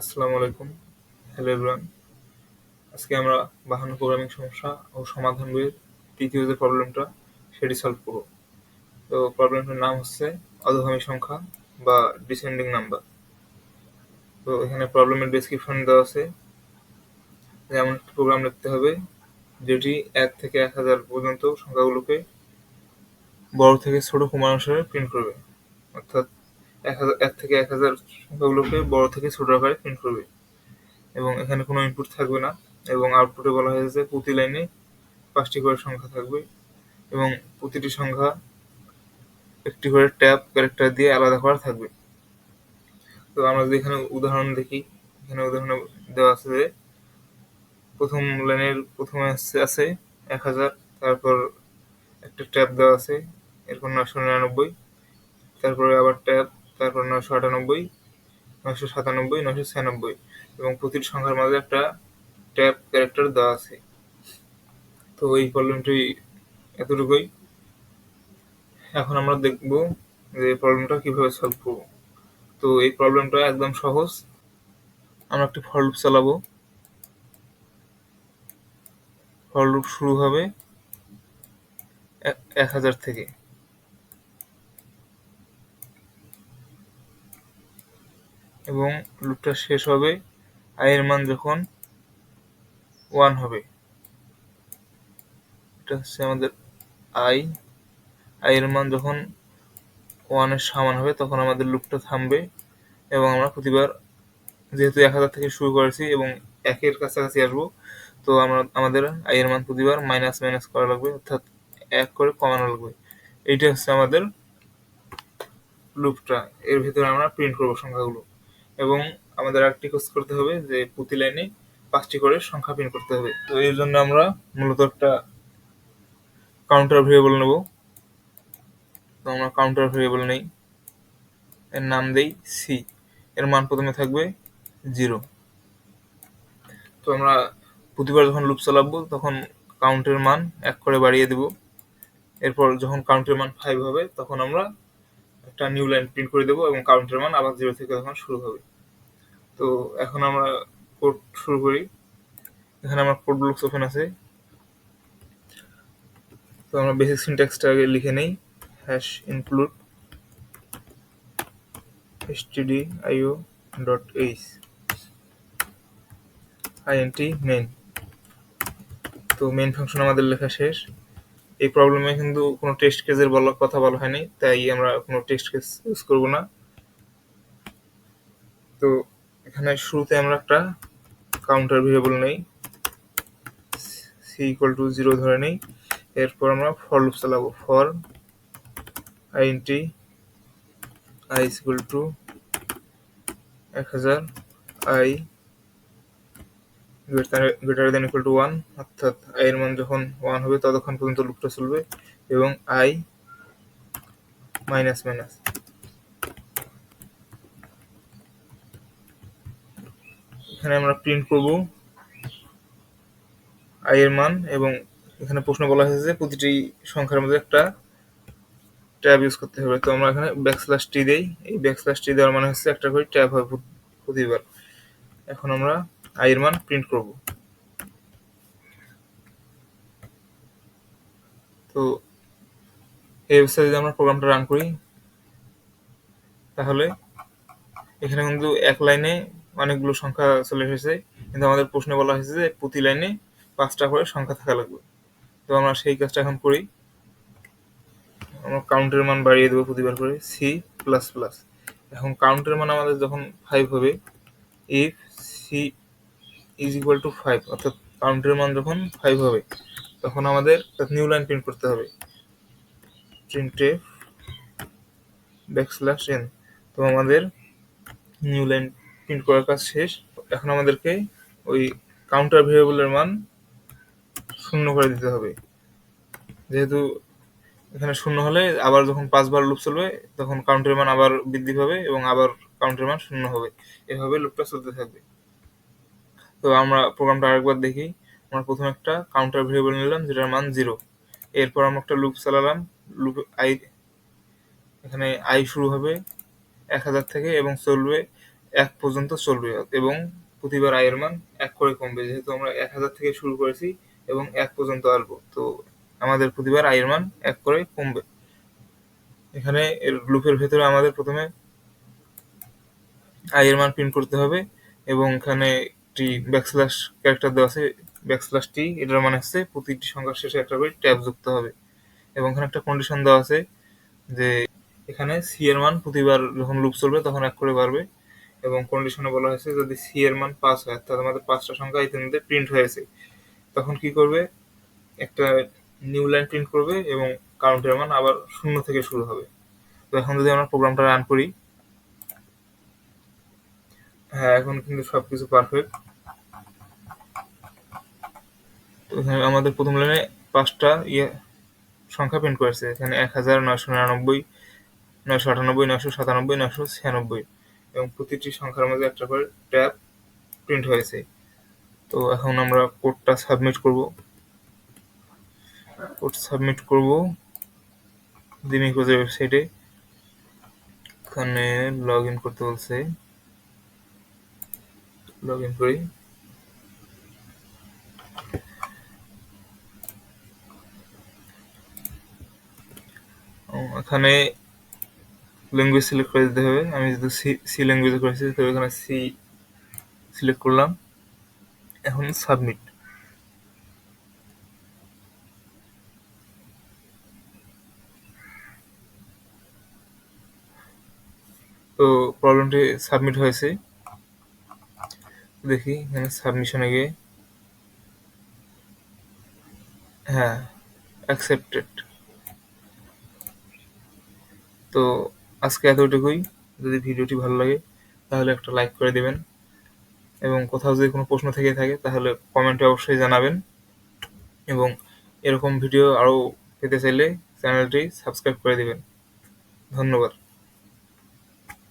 আসসালামু আলাইকুম। Hello everyone আজকে আমরা বাহান্ন প্রোগ্রামিং সমস্যা ও সমাধান বইয়ের তৃতীয় যে প্রবলেমটা সেটি সলভ করব। তো প্রবলেমটার নাম হচ্ছে অধগামী সংখ্যা বা ডিসেন্ডিং নাম্বার তো এখানে প্রবলেমের ডেসক্রিপশন দেওয়া আছে। যে এমন একটি প্রোগ্রাম লিখতে হবে যেটি এক থেকে এক হাজার পর্যন্ত সংখ্যাগুলোকে বড় থেকে ছোট ক্রমানুসারে প্রিন্ট করবে। অর্থাৎ এক হাজার, এক থেকে এক হাজার সংখ্যাগুলোকে বড় থেকে ছোট আকারে প্রিন্ট করবে। এবং এখানে কোনো ইনপুট থাকবে না এবং আউটপুটে বলা হয়েছে প্রতি লাইনে পাঁচটি করে সংখ্যা থাকবে এবং প্রতিটি সংখ্যা একটি করে ট্যাব ক্যারেক্টার দিয়ে আলাদা করা থাকবে। তো আমরা যদি এখানে উদাহরণ দেখি, এখানে উদাহরণে দেওয়া আছে যে প্রথম লাইনের প্রথমে আছে এক হাজার, তারপর একটা ট্যাব দেওয়া আছে, এরপর নশো নিরানব্বই, তারপরে আবার ট্যাব তারপর নশো আটানব্বই নশো সাতানব্বই নশো ছিয়ানব্বই এবং প্রতিটি সংখ্যার মাঝে একটা ট্যাব ক্যারেক্টার দেওয়া আছে। তো এই প্রবলেমটি এতটুকুই। এখন আমরা দেখব যে প্রবলেমটা কীভাবে সলভ করব। তো এই প্রবলেমটা একদম সহজ। আমরা একটি ফর চালাবো। ফর শুরু হবে এক হাজার থেকে। এবং লুপটা শেষ হবে আই এর মান যখন ওয়ান হবে। এটা হচ্ছে আমাদের আই আই এর মান যখন ওয়ানের সমান হবে, তখন আমাদের লুপটা থামবে এবং আমরা প্রতিবার যেহেতু এক হাজার থেকে শুরু করেছি এবং একের কাছাকাছি আসব, তো আমরা, আমাদের আই এর মান প্রতিবার মাইনাস মাইনাস করা লাগবে, অর্থাৎ এক করে কমানো লাগবে। এইটা হচ্ছে আমাদের লুপটা। এর ভিতরে আমরা প্রিন্ট করব সংখ্যাগুলো। এবং আমাদের আরেকটি কাজ করতে হবে যে প্রতি লাইনে পাঁচটি করে সংখ্যা প্রিন্ট করতে হবে। তো এর জন্য আমরা মূলত একটা কাউন্টার ভেরিয়েবল নেব। তো আমরা কাউন্টার ভেরিয়েবল নেই। এর নাম দেই সি এর মান প্রথমে থাকবে জিরো তো আমরা প্রতিবার যখন লুপ চালাবো, তখন কাউন্টের মান এক করে বাড়িয়ে দেব। এরপর যখন কাউন্টের মান ফাইভ হবে, তখন আমরা একটা নিউ লাইন প্রিন্ট করে দেবো এবং কাউন্টের মান আবার জিরো থেকে তখন শুরু হবে। তো এখন আমরা কোড শুরু করি। এখানে আমার কোড ব্লকস ওপেন আছে। তো আমরা বেসিক সিনট্যাক্সটা আগে লিখে নেই। Hash include stdio dot H INT main তো মেন ফাংশন আমাদের লেখা শেষ। এই প্রবলেমে কিন্তু কোনো টেস্ট কেসের বলার কথা বলা হয়নি, তাই আমরা কোনো টেস্ট কেস ইউজ করব না। তো এখানে শুরুতে আমরা একটা কাউন্টার ভেরিয়েবল নেই সি ইকুয়াল টু জিরো ধরে নেই, এরপর আমরা ফর লুপ চালাবো। For INT I equal to এক হাজার I greater than equal to one অর্থাৎ আই এর মান যখন ওয়ান হবে, ততক্ষণ পর্যন্ত লুপটা চলবে এবং আই মাইনাস মাইনাস এখানে আমরা প্রিন্ট করব আই এর মান এবং এখানে প্রশ্ন বলা হয়েছে যে প্রতিটি সংখ্যার মধ্যে একটা ট্যাব ইউজ করতে হবে। তো আমরা এখানে ব্যাকস্ল্যাশ টি দেই। এই ব্যাকস্ল্যাশ টি দেওয়ার মানে হচ্ছে একটা করে ট্যাব হবে প্রতিবার। এখন আমরা আই এর মান প্রিন্ট করব। তো এই অবস্থায় যদি আমরা প্রোগ্রামটা রান করি, তাহলে এখানে কিন্তু এক লাইনে অনেকগুলো সংখ্যা চলে এসেছে। কিন্তু আমাদের প্রশ্নে বলা হয়েছে যে প্রতি লাইনে পাঁচটা করে সংখ্যা থাকা লাগবে। তো আমরা সেই কাজটা এখন করি। আমরা কাউন্টের মান বাড়িয়ে দেবো প্রতিবার করে সি প্লাস প্লাস এখন কাউন্টের মান আমাদের যখন ফাইভ হবে if C is equal to five অর্থাৎ কাউন্টের মান যখন ফাইভ হবে, তখন আমাদের নিউ লাইন প্রিন্ট করতে হবে। প্রিন্টে ব্যাকস্ল্যাশ এন তো আমাদের নিউ লাইন প্রিন্ট করার কাজ শেষ। এখন আমাদেরকে ওই কাউন্টার ভেরিয়েবলের মান শূন্য করে দিতে হবে। যেহেতু এখানে শূন্য হলে আবার যখন পাঁচবার লুপ চলবে, তখন কাউন্টের মান আবার বৃদ্ধি পাবে এবং আবার কাউন্টের মান শূন্য হবে। এভাবে লুপটা চলতে থাকবে। তো আমরা প্রোগ্রামটা আরেকবার দেখি। আমরা প্রথমে একটা কাউন্টার ভেরিয়েবল নিলাম, যেটার মান জিরো এরপর আমরা একটা লুপ চালালাম। লুপ আই এখানে আই শুরু হবে এক হাজার থেকে এবং চলবে এক পর্যন্ত চলবে এবং প্রতিবার আয়ের মান এক করে কমবে। যেহেতু আমরা এক হাজার থেকে শুরু করেছি এবং এক পর্যন্ত আসব, তো আমাদের প্রতিবার আয়ের মান এক করে কমবে। এখানে এর লুপের ভেতরে আমাদের প্রথমে আয়ের মান প্রিন্ট করতে হবে এবং এখানে একটি ব্যাকস্ল্যাশ ক্যারেক্টার দেওয়া আছে ব্যাকস্ল্যাশ টি, এটার মানে হচ্ছে প্রতিটি সংখ্যার শেষে একটা করে ট্যাব যুক্ত হবে। এবং এখানে একটা কন্ডিশন দেওয়া আছে যে এখানে সি এর মান প্রতিবার যখন লুপ চলবে তখন এক করে বাড়বে। এবং কন্ডিশনে বলা হয়েছে যদি সি এর মান পাঁচ হয় অর্থাৎ আমাদের পাঁচটা সংখ্যা ইতিমধ্যে প্রিন্ট হয়েছে। তখন কি করবে? একটা নিউ লাইন প্রিন্ট করবে এবং কাউন্টের মান আবার শূন্য থেকে শুরু হবে। তো এখন যদি আমরা প্রোগ্রামটা রান করি হ্যাঁ এখন কিন্তু সবকিছু পারফেক্ট এখানে আমাদের প্রথম লাইনে পাঁচটা ইয়ে সংখ্যা প্রিন্ট করেছে। এখানে এক হাজার নয়শো নিরানব্বই, নয়শো আটানব্বই, নয়শো সাতানব্বই, নয়শো ছিয়ানব্বই এবং প্রতিটি সংখ্যার মধ্যে একটা করে ট্যাব প্রিন্ট হয়েছে। তো এখন আমরা কোডটা সাবমিট করব। কোড সাবমিট করব দিমিকোজের ওয়েবসাইটে এখানে লগ ইন করতে বলছে। লগ ইন করি। এখানে ল্যাঙ্গুয়েজ সিলেক্ট করে দিতে হবে। আমি যেহেতু সি সি ল্যাঙ্গুয়েজে করেছি তো এখানে সি সিলেক্ট করলাম। এখন সাবমিট তো প্রবলেমটি সাবমিট হয়েছে। দেখি, এখানে সাবমিশনে গিয়ে। হ্যাঁ অ্যাকসেপ্টেড তো আজকে এতটুকুই। যদি ভিডিওটি ভালো লাগে, তাহলে একটা লাইক করে দেবেন। এবং কোথাও যদি কোনো প্রশ্ন থেকে থাকে, তাহলে কমেন্টে অবশ্যই জানাবেন। এবং এরকম ভিডিও আরও পেতে চাইলে চ্যানেলটি সাবস্ক্রাইব করে দেবেন। ধন্যবাদ।